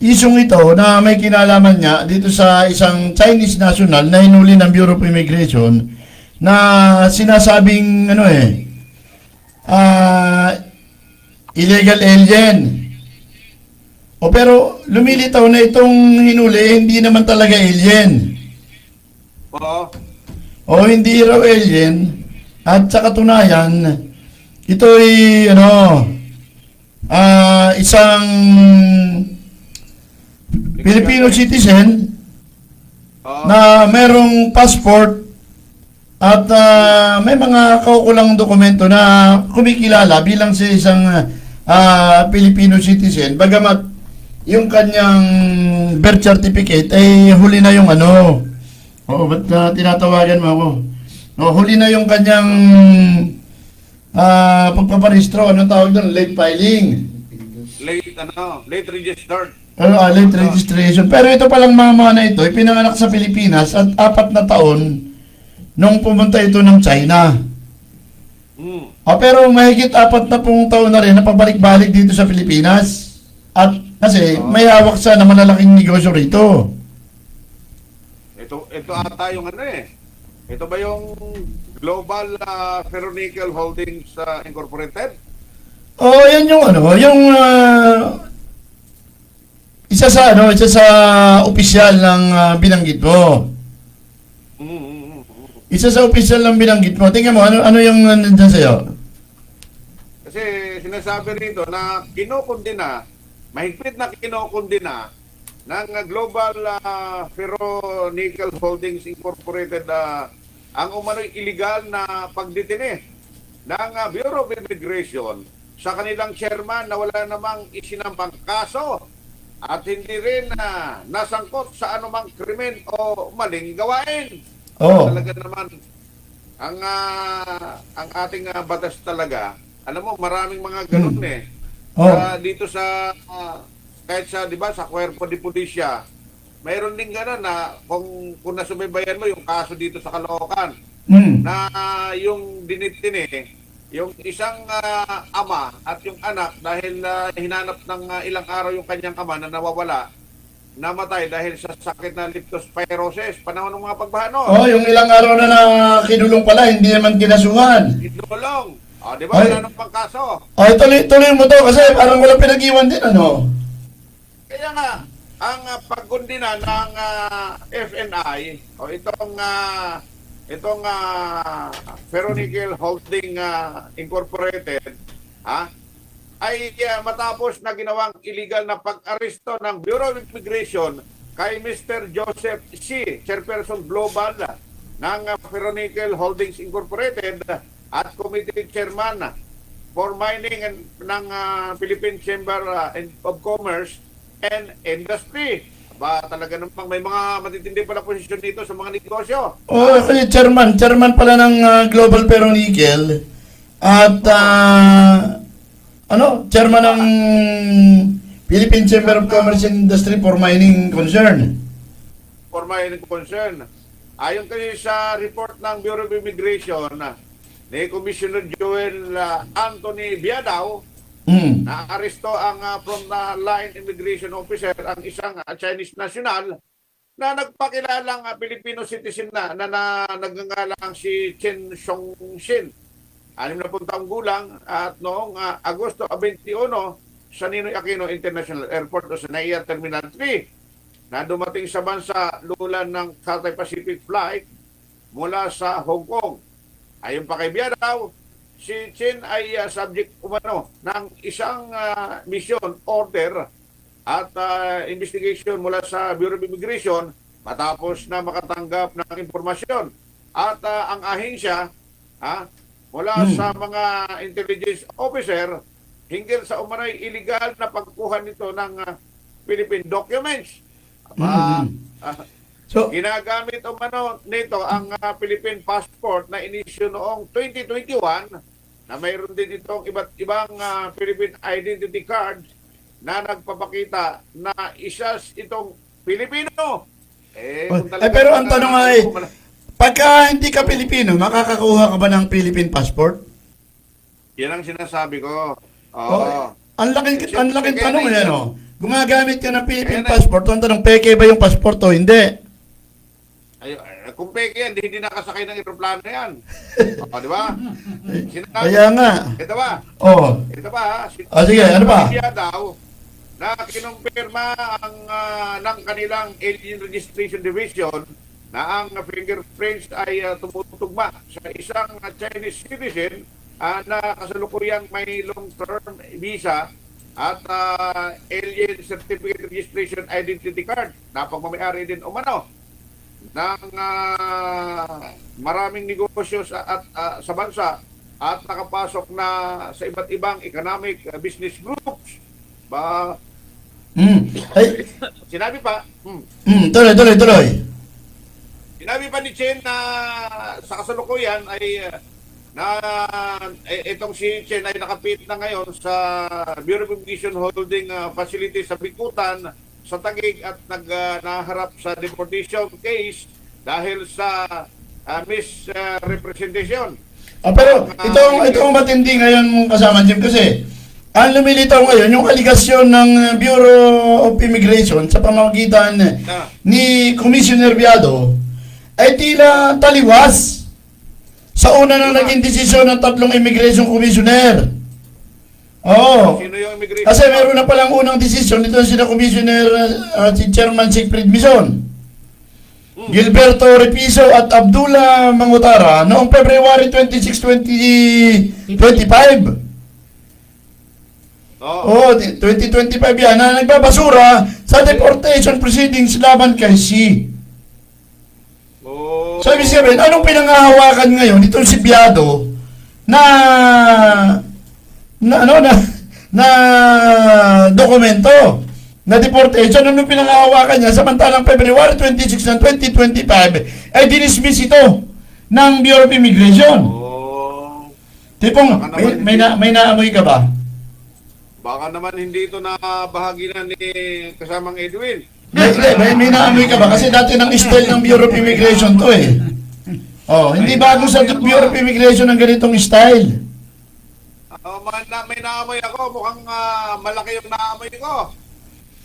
isong ito na may kinalaman niya dito sa isang Chinese national na hinuli ng Bureau of Immigration na sinasabing ano eh ah, illegal alien. O pero lumilitaw na itong hinuli hindi naman talaga alien. Oo. O hindi raw alien at sa katunayan ito ay ano ah, isang Filipino citizen Oo. na merong passport at ah, may mga kaukulang dokumento na kumikilala bilang sa isang ah, Filipino citizen bagamat yung kanyang birth certificate ay huli na yung ano Oo, ba't ah, tinatawagan mo ako? Oh, huli na yung kanyang ah pagpaparehistro, anong tawag doon? Late filing. Late, ano, late registered. Ano, ah, late registration. Pero ito palang mama na ito, ipinanganak sa Pilipinas at apat na taon nung pumunta ito ng China. Hmm. Ah, pero mahigit apat na pong taon na rin na pabalik-balik dito sa Pilipinas. At kasi may hawak siya na malalaking negosyo rito. Ito, ito ata yung ano eh. Ito ba yung Global uh, Ferronickel Holdings ah, Incorporated? Oh, yan yung ano, yung ah, isa sa ano, isa sa opisyal ng ah, binanggit mo. Isa sa opisyal ng binanggit mo. Tingnan mo, ano, ano yung nandun sa'yo? Kasi sinasabi rito na kinokondena, mahigpit na kinokondena ng ah, Global uh, Ferronickel Holdings Incorporated ah, ang umano'y illegal na pagdetine ng ah, Bureau of Immigration sa kanilang chairman na wala namang isinampang kaso at hindi rin na nasangkot sa anumang krimen o maling gawain. Oo. Talaga naman ang ah, ang ating ah, batas talaga. Alam mo, maraming mga ganun eh. Oh. Sa- dito sa ah, kahit sa 'di ba sa Cuerpo de Policia, mayroon din gano'n na kung kung nasubaybayan mo yung kaso dito sa Caloocan Hmm. na yung dinitine yung isang ah, ama at yung anak dahil ah, hinanap ng ah, ilang araw yung kanyang ama na nawawala namatay dahil sa sakit na leptospirosis panahon ng mga pagbaha no Oh, yung ilang araw na na kinulong pala, hindi naman kinasuhan. Idulong. O, di ba? Ay. Wala nang pangkaso. Ay, tuloy, tuloy mo to kasi parang wala pinag-iwan din, ano? Kaya nga, ang uh, pagkundina ng ah, FNI o itong ah, itong uh, Ferronickel Holding ah, Incorporated ha ay ah, matapos na ginawang illegal na pag-aresto ng Bureau of Immigration kay Mr. Joseph C. Chairperson Global ng ah, Ferronickel Holdings Incorporated at Committee Chairman for Mining and, ng ah, Philippine Chamber ah, of Commerce and Industry. Ba, talaga namang may mga matitindi pala posisyon dito sa mga negosyo. Oh, kasi chairman, chairman pala ng ah, Global Ferronickel at ah, ano, chairman ng Philippine Chamber of Commerce and Industry for Mining Concern. for my concern. Ayon kasi sa report ng Bureau of Immigration ni Commissioner Joel ah, Anthony Biadaw, Hmm. naaresto ang ah, from the line immigration officer ang isang ah, Chinese national na nagpakilalang ah, Filipino citizen na na, na nagngangalang si Chen Songxin. Anim na taong gulang at noong ah, Agosto 21 sa Ninoy Aquino International Airport o sa NAIA Terminal 3 na dumating sa bansa lulan ng Cathay Pacific Flight mula sa Hong Kong. Ayon pa kay Biadaw, si Chin ay uh, subject umano ng isang uh, mission order at uh, investigation mula sa Bureau of Immigration matapos na makatanggap ng impormasyon. At uh, ang ahensya ha, mula Hmm. sa mga intelligence officer hinggil sa umano'y illegal na pagkuha nito ng uh, Philippine documents. Hmm. ah, So, Ginagamit umano nito ang ah, Philippine passport na inisyu noong 2021 na mayroon din itong iba't ibang ah, Philippine identity card na nagpapakita na isa itong Pilipino. Eh, Oh, kung eh, pero ang tanong ay, pagka hindi ka Pilipino, makakakuha ka ba ng Philippine passport? Yan ang sinasabi ko. Oo. Oh, ang laking, ang laking tanong yan, oh. gumagamit ka ng Philippine passport, ang tanong, peke ba yung passport o hindi? Ay, ay, kung peke yan, hindi, nakasakay ng aeroplano yan. o, di ba? Sinabi, Kaya nga. ito ba? Oh. Ito ba? ha? Sin- Ah, sige, ano pa? Siya daw na kinumpirma ang ah, ng kanilang Alien Registration Division na ang fingerprints ay ah, tumutugma sa isang ah, Chinese citizen ah, na kasalukuyang may long-term visa at ah, Alien Certificate Registration Identity Card na pagmamayari din umano ng ah, maraming negosyo sa, at, ah, sa bansa at nakapasok na sa iba't ibang economic business groups. Ba, Mm. Ay, sinabi pa, hmm, mm, tuloy, tuloy, tuloy. sinabi pa ni Chen na sa kasalukuyan ay na eh, itong si Chen ay nakapit na ngayon sa Bureau of Immigration Holding ah, Facility sa Bikutan sa Taguig at nag ah, naharap sa deportation case dahil sa uh, misrepresentation. Ah, pero ito, ang- ito ang matindi ngayon mong kasama, Jim, kasi ang lumilitaw ngayon, yung aligasyon ng uh, Bureau of Immigration sa pamamagitan Ah. ni Commissioner Viado ay tila taliwas sa una nang naging desisyon ng tatlong immigration commissioner. Oo. Sino yung immigration? Kasi meron na palang unang desisyon dito sina Commissioner uh, si Chairman Siegfried Mison. Gilberto Repiso at Abdullah Mangutara noong February 26, 2025. Oo. Oh, 2025 yan na nagbabasura sa deportation proceedings laban kay si. Oo. So, ibig sabihin, anong pinangahawakan ngayon itong si Biado na na ano na na dokumento na deportation anong pinangahawakan niya samantalang February 26 ng 2025 ay dinismiss ito ng Bureau of Immigration. Oo. Tipong may, may, hindi. na, may naamoy ka ba? Baka naman hindi ito na bahagi na ni kasamang Edwin. May, may, may, may naamoy ka ba? Kasi dati ng style ng Bureau of Immigration to eh. Oh, hindi bago sa Bureau of Immigration ang ganitong style. Oh, may, na, may naamoy ako. Mukhang ah, malaki yung naamoy ko.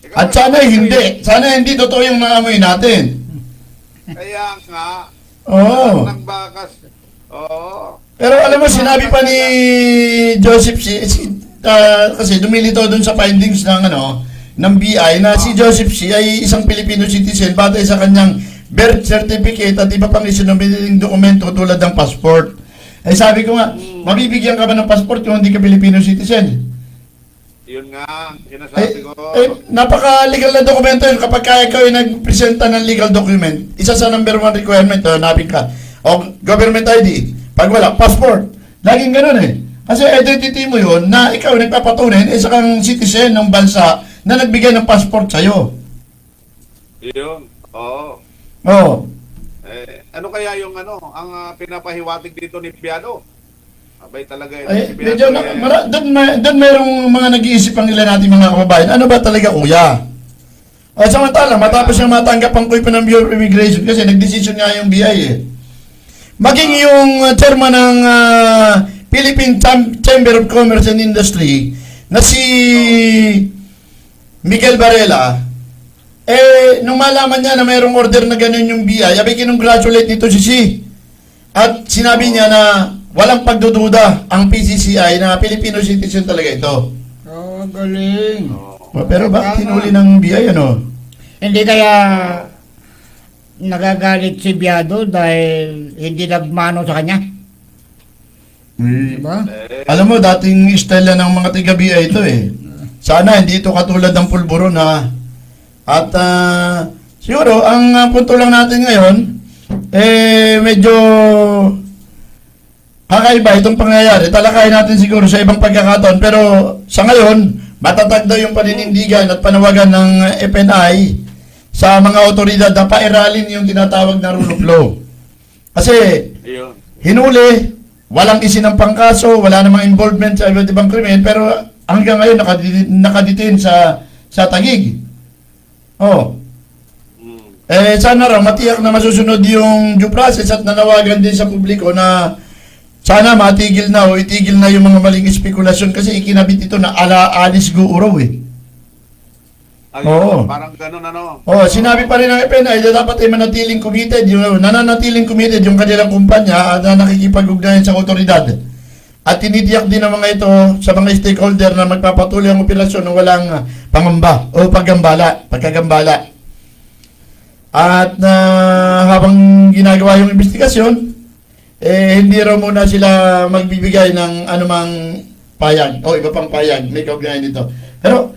Ikaw, At sana hindi. Sana hindi totoo yung naamoy natin. Kaya nga. Oo. Ng bakas. Oo. Pero alam mo, sinabi pa ni Joseph si, si ah, kasi dumilito doon sa findings ng ano ng BI na si Joseph C ay isang Filipino citizen batay sa kanyang birth certificate at iba pang isinumiling dokumento tulad ng passport. Eh sabi ko nga, mabibigyan ka ba ng passport kung hindi ka Filipino citizen? Yun nga. Eh, Sinasabi ko. eh, napaka-legal na dokumento yun. Kapag ka ikaw ay nagpresenta ng legal document, isa sa number one requirement, uh, hanapin ka. O government ID. Pag wala, passport. Laging ganun eh. Kasi identity mo yun na ikaw ay nagpapatunay isa kang citizen ng bansa na nagbigay ng passport sa'yo. Yun. Oo. Oo. Eh, ano kaya yung ano, ang ah, pinapahiwatig dito ni Piano? Abay talaga yun. Ay, si Piano medyo, na, eh. mara, doon, may, doon mayroong mga nag-iisip ang ilan natin mga kababayan. Ano ba talaga kuya? At samantala, matapos yung matanggap ang kuipa ng Bureau of Immigration kasi nagdesisyon nga yung BI eh. Maging yung uh, chairman ng uh, Philippine Cham- Chamber of Commerce and Industry na si Miguel Varela, eh, nung malaman niya na mayroong order na ganun yung BI, abay kinongratulate nito si si. At sinabi niya na walang pagdududa ang PCCI na Filipino citizen talaga ito. Oh, galing. Oh, Pero bakit hinuli ng BI ano? Hindi kaya nagagalit si Biado dahil hindi nagmano sa kanya? Diba? Eh, Alam mo, dating style na ng mga tiga-BI ito eh. Sana hindi ito katulad ng pulburo na at ah, siguro, ang ah, punto lang natin ngayon, eh, medyo kakaiba itong pangyayari. Talakayin natin siguro sa ibang pagkakataon. Pero sa ngayon, matatag daw yung paninindigan at panawagan ng FNI sa mga otoridad na pairalin yung tinatawag na rule of law. Kasi hinuli, walang isinampang kaso, wala namang involvement sa iba't ibang krimen, pero hanggang ngayon nakaditin, nakaditin sa sa tagig. Oh. Mm. Eh, sana raw matiyak na masusunod yung due process at nanawagan din sa publiko na sana matigil na o itigil na yung mga maling espekulasyon kasi ikinabit ito na ala Alice Go Uraw eh. Ayun, Oo. Parang ganun ano. Oh, sinabi pa rin ng FNI na dapat ay manatiling committed, yung nananatiling committed yung kanilang kumpanya at na nakikipag-ugnayan sa otoridad. At tinitiyak din ng mga ito sa mga stakeholder na magpapatuloy ang operasyon ng walang pangamba o paggambala, pagkagambala. At na habang ginagawa yung investigasyon, eh hindi raw muna sila magbibigay ng anumang payag o iba pang payag may kaugnayan nito. Pero